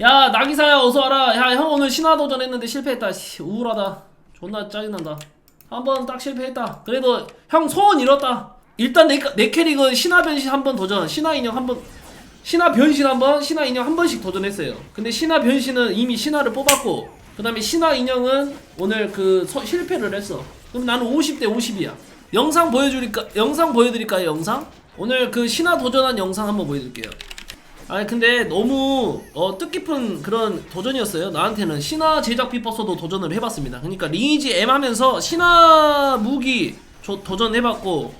야 나기사야 어서 와라 야 형 오늘 신화 도전 했는데 실패했다 씨, 우울하다 존나 짜증난다 한 번 딱 실패했다 그래도 형 소원 이뤘다 일단 내, 내 캐릭은 신화 변신 한 번 도전 신화 인형 한번 신화 변신 한 번, 신화 인형 한 번씩 도전했어요. 근데 신화 변신은 이미 신화를 뽑았고, 그 다음에 신화 인형은 오늘 그 서- 실패를 했어. 그럼 나는 50대 50이야. 영상 보여줄까? 영상 보여드릴까요? 영상? 오늘 그 신화 도전한 영상 한번 보여드릴게요. 아니 근데 너무 어, 뜻깊은 그런 도전이었어요. 나한테는 신화 제작 비법서도 도전을 해봤습니다. 그러니까 리니지 M 하면서 신화 무기 조- 도전해봤고,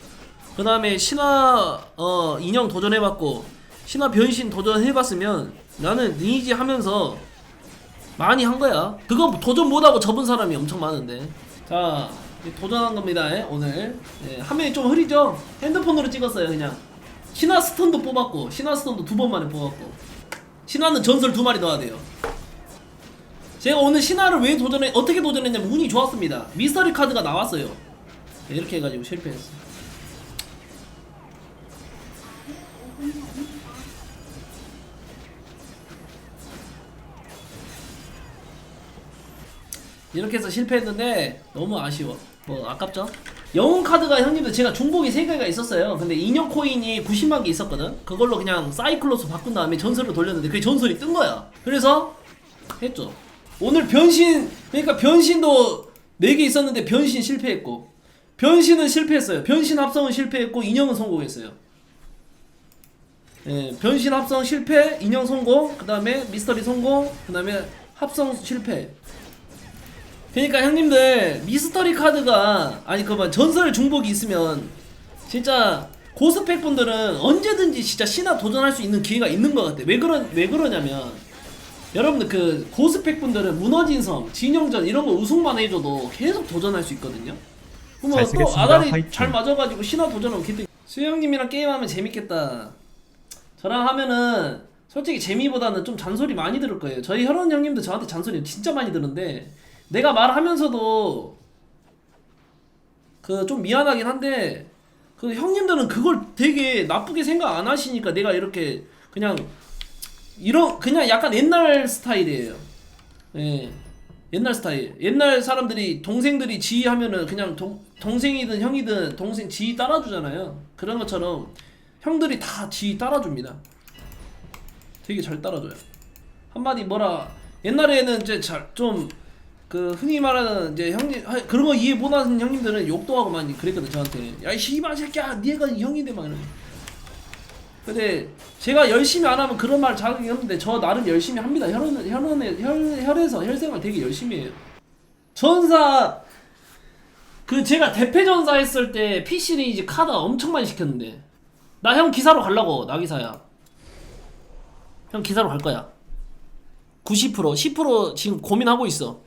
그 다음에 신화 어, 인형 도전해봤고 신화 변신 도전해봤으면 나는 리니지 하면서 많이 한 거야 그거 도전 못하고 접은 사람이 엄청 많은데 자 도전한 겁니다 예, 오늘 예, 화면이 좀 흐리죠? 핸드폰으로 찍었어요 그냥 신화 스톤도 뽑았고 신화 스톤도 두 번 만에 뽑았고. 신화는 전설 두 마리 넣어야 돼요. 제가 오늘 신화를 왜 도전해 어떻게 도전했냐면 운이 좋았습니다. 미스터리 카드가 나왔어요. 예, 이렇게 해가지고 실패했어 이렇게 해서 실패했는데 너무 아쉬워. 뭐 아깝죠? 영웅 카드가 형님들 제가 중복이 3개가 있었어요. 근데 인형 코인이 90만 개 있었거든. 그걸로 그냥 사이클로스 바꾼 다음에 전설을 돌렸는데 그게 전설이 뜬 거야. 그래서 했죠. 오늘 변신 그러니까 변신도 4개 있었는데 변신 실패했고 변신은 실패했어요. 변신 합성은 실패했고 인형은 성공했어요. 예, 변신 합성 실패, 인형 성공, 그 다음에 미스터리 성공, 그 다음에 합성 실패. 그러니까 형님들 미스터리 카드가 아니 그만 전설 중복이 있으면 진짜 고스펙 분들은 언제든지 진짜 신화 도전할 수 있는 기회가 있는 것 같아. 왜 그러 왜 그러냐면 여러분들 그 고스펙 분들은 무너진 섬, 진영전 이런 거 우승만 해줘도 계속 도전할 수 있거든요. 그러면 잘 또. 아다리 화이팅. 잘 맞아가지고 신화 도전하면 기대. 수영님이랑 게임하면 재밌겠다. 저랑 하면은 솔직히 재미보다는 좀 잔소리 많이 들을 거예요. 저희 혈원 형님도 저한테 잔소리 진짜 많이 들은데 내가 말하면서도 그 좀 미안하긴 한데 그 형님들은 그걸 되게 나쁘게 생각 안 하시니까 내가 이렇게 그냥 이런 그냥 약간 옛날 스타일이에요. 예. 옛날 스타일. 옛날 사람들이 동생들이 지휘 하면은 그냥 동, 동생이든 형이든 동생 지휘 따라주잖아요. 그런 것처럼 형들이 다 지휘 따라줍니다. 되게 잘 따라줘요. 한마디 뭐라 옛날에는 이제 잘좀 그 흔히 말하는 이제 형님 하- 그런 거 이해 못하는 형님들은 욕도 하고 많이 그랬거든 저한테. 야이 씨발 새끼야 니가 형인데 막 이러고 근데 제가 열심히 안 하면 그런 말 자극이 없는데 저 나름 열심히 합니다. 혈원 혈원에 혈 혈에서 혈생활 되게 열심히 해요. 전사 그 제가 대패 전사 했을 때 PC 리니지 카드 엄청 많이 시켰는데. 나 형 기사로 가려고 나 기사야. 형 기사로 갈 거야. 90% 10% 지금 고민하고 있어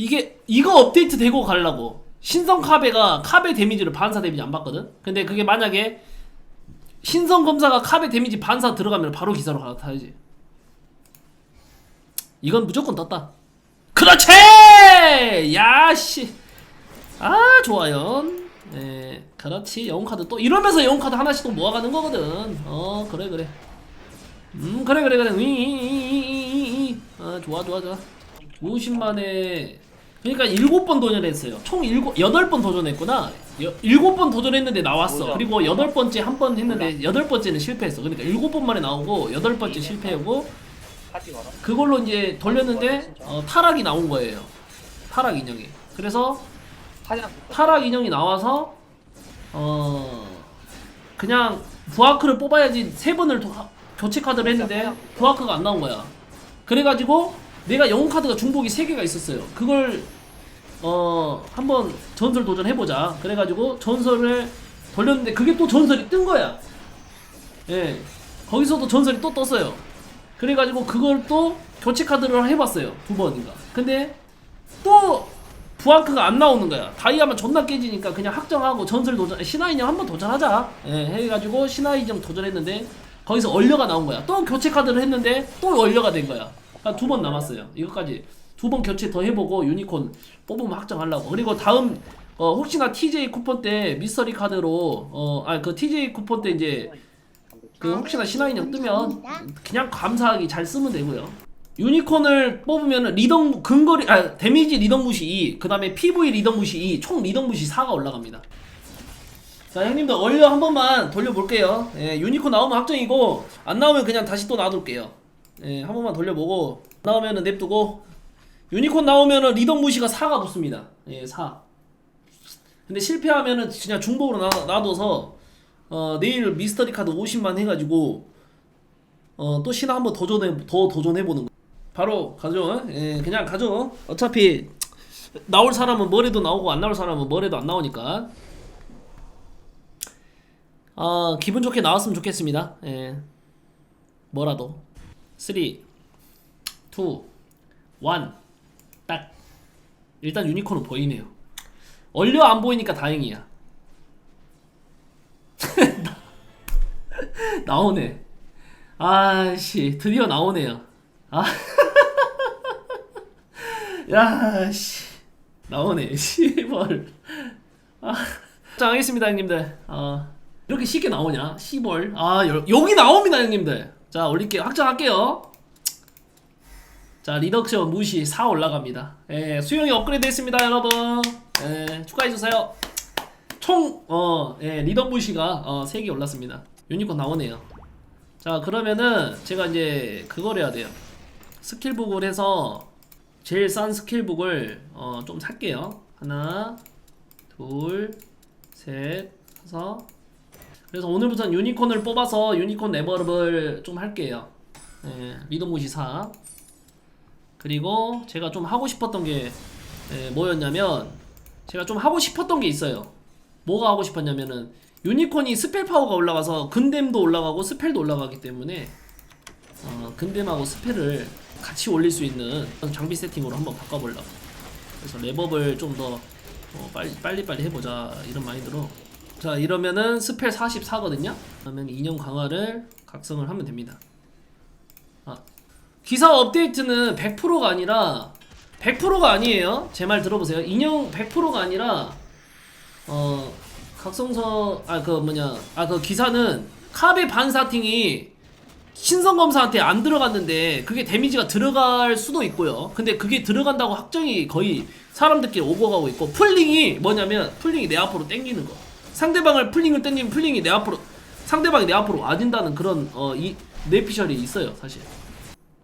이게 이거 업데이트 되고 가려고. 신성 카베가 카베 데미지를 반사 데미지 안 받거든? 근데 그게 만약에 신성 검사가 카베 데미지 반사 들어가면 바로 기사로 갈아타야지. 이건 무조건 떴다. 그렇지! 야씨. 아 좋아요. 네 그렇지. 영웅카드 또 이러면서 영웅카드 하나씩 또 모아가는 거거든. 어 그래 그래. 음 그래 그래 그래. 위위위위위. 아 좋아 좋아 좋아. 50만에 그러니까 일곱 번 도전했어요. 총 일곱 여덟 번 도전했구나. 여, 일곱 번 도전했는데 나왔어. 그리고 여덟 번째 한 번 했는데 여덟 번째는 실패했어. 그러니까 일곱 번 만에 나오고 여덟 번째 실패하고 하지 마라. 그걸로 이제 돌렸는데 어, 타락이 나온 거예요. 타락 인형이. 그래서 하지 않고. 타락 인형이 나와서 어 그냥 부하크를 뽑아야지 세 번을 도- 하- 교체 카드를 했는데 부하크가 안 나온 거야. 그래가지고 내가 영웅 카드가 중복이 세 개가 있었어요. 그걸 어 한번 전설 도전 해보자. 그래가지고 전설을 돌렸는데 그게 또 전설이 뜬 거야. 예, 거기서도 전설이 또 떴어요. 그래가지고 그걸 또 교체 카드를 해봤어요. 두 번인가. 근데 또 부하크가 안 나오는 거야. 다이아만 존나 깨지니까 그냥 확정하고 전설 도전, 신화인형 한번 도전하자. 예, 해가지고 신화인형 도전했는데 거기서 얼려가 나온 거야. 또 교체 카드를 했는데 또 얼려가 된 거야. 그러니까 두 번 남았어요. 이것까지 두 번 교체 더 해보고 유니콘 뽑으면 확정하려고. 그리고 다음 어, 혹시나 TJ 쿠폰 때 미스터리 카드로 어, 아 그 TJ 쿠폰 때 이제 그 혹시나 신화인형 뜨면 그냥 감사하기 잘 쓰면 되고요. 유니콘을 뽑으면 리더 근거리 아 데미지 리더 무시 2, 그다음에 PV 리더 무시 2, 총 리더 무시 4가 올라갑니다. 자 형님들 얼려 한 번만 돌려볼게요. 예, 유니콘 나오면 확정이고 안 나오면 그냥 다시 또 놔둘게요. 예, 한 번만 돌려보고 나오면은 냅두고 유니콘 나오면은 리더 무시가 4가 붙습니다. 예, 4. 근데 실패하면은 그냥 중복으로 놔, 놔둬서 어, 내일 미스터리 카드 50만 해가지고 어, 또 신화 한번 도전해 더 도전해 보는 거. 바로 가죠. 예, 그냥 가죠. 어차피 나올 사람은 뭐래도 나오고 안 나올 사람은 뭐래도 안 나오니까. 어, 기분 좋게 나왔으면 좋겠습니다. 예. 뭐라도. 3 2 1 딱. 일단 유니콘은 보이네요. 얼려 안 보이니까 다행이야. 나오네. 아씨 드디어 나오네요. 아, 야 씨. 나오네. 시벌. 아, 자 하겠습니다 형님들. 어, 이렇게 쉽게 나오냐? 시벌. 아 여, 여기 나옵니다 형님들. 자 올릴게요. 확정할게요. 자 리덕션 무시 4 올라갑니다. 예, 수영이 업그레이드 했습니다 여러분. 예, 축하해주세요. 총, 어, 예, 리더 무시가 어, 3개 올랐습니다. 유니콘 나오네요. 자, 그러면은 제가 이제 그걸 해야 돼요. 스킬북을 해서 제일 싼 스킬북을 어, 좀 살게요. 하나, 둘, 셋, 다섯. 그래서 오늘부터는 유니콘을 뽑아서 유니콘 레버업을 좀 할게요. 예, 리더 무시 4. 그리고 제가 좀 하고 싶었던 게 예, 뭐였냐면 제가 좀 하고 싶었던 게 있어요. 뭐가 하고 싶었냐면은 유니콘이 스펠 파워가 올라가서 근댐도 올라가고 스펠도 올라가기 때문에 어, 근댐하고 스펠을 같이 올릴 수 있는 장비 세팅으로 한번 바꿔보려고. 그래서 랩업을 좀더 어, 빨리 빨리 빨리 해보자 이런 마인드로. 자 이러면은 스펠 44거든요. 그러면 인형 강화를 각성을 하면 됩니다. 아 기사 업데이트는 100%가 아니라 100%가 아니에요. 제 말 들어보세요. 인형 100%가 아니라 어 각성서 아 그 뭐냐 아 그 기사는 카베 반사팅이 신성 검사한테 안 들어갔는데 그게 데미지가 들어갈 수도 있고요. 근데 그게 들어간다고 확정이 거의 사람들끼리 오고 가고 있고 풀링이 뭐냐면 풀링이 내 앞으로 땡기는 거. 상대방을 풀링을 땡기면 풀링이 내 앞으로 상대방이 내 앞으로 와진다는 그런 어 이 뇌피셜이 있어요 사실.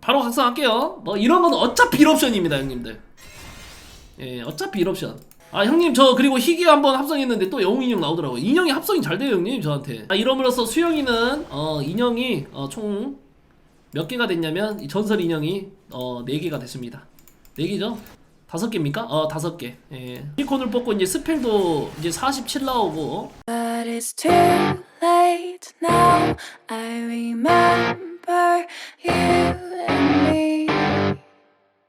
바로 각성할게요. 뭐 이런 건 어차피 1옵션입니다, 형님들. 예, 어차피 1옵션. 아, 형님 저 그리고 희귀 한번 합성했는데 또 영웅 인형 나오더라고요. 인형이 합성이 잘 돼요, 형님 저한테. 아, 이럼으로써 수영이는 어 인형이 어, 총 몇 개가 됐냐면 이 전설 인형이 어 4개가 됐습니다. 4개죠? 다섯 개입니까? 어 다섯 개. 예. 시콘을 뽑고 이제 스펠도 이제 47 나오고. But it's too late now. I remember you.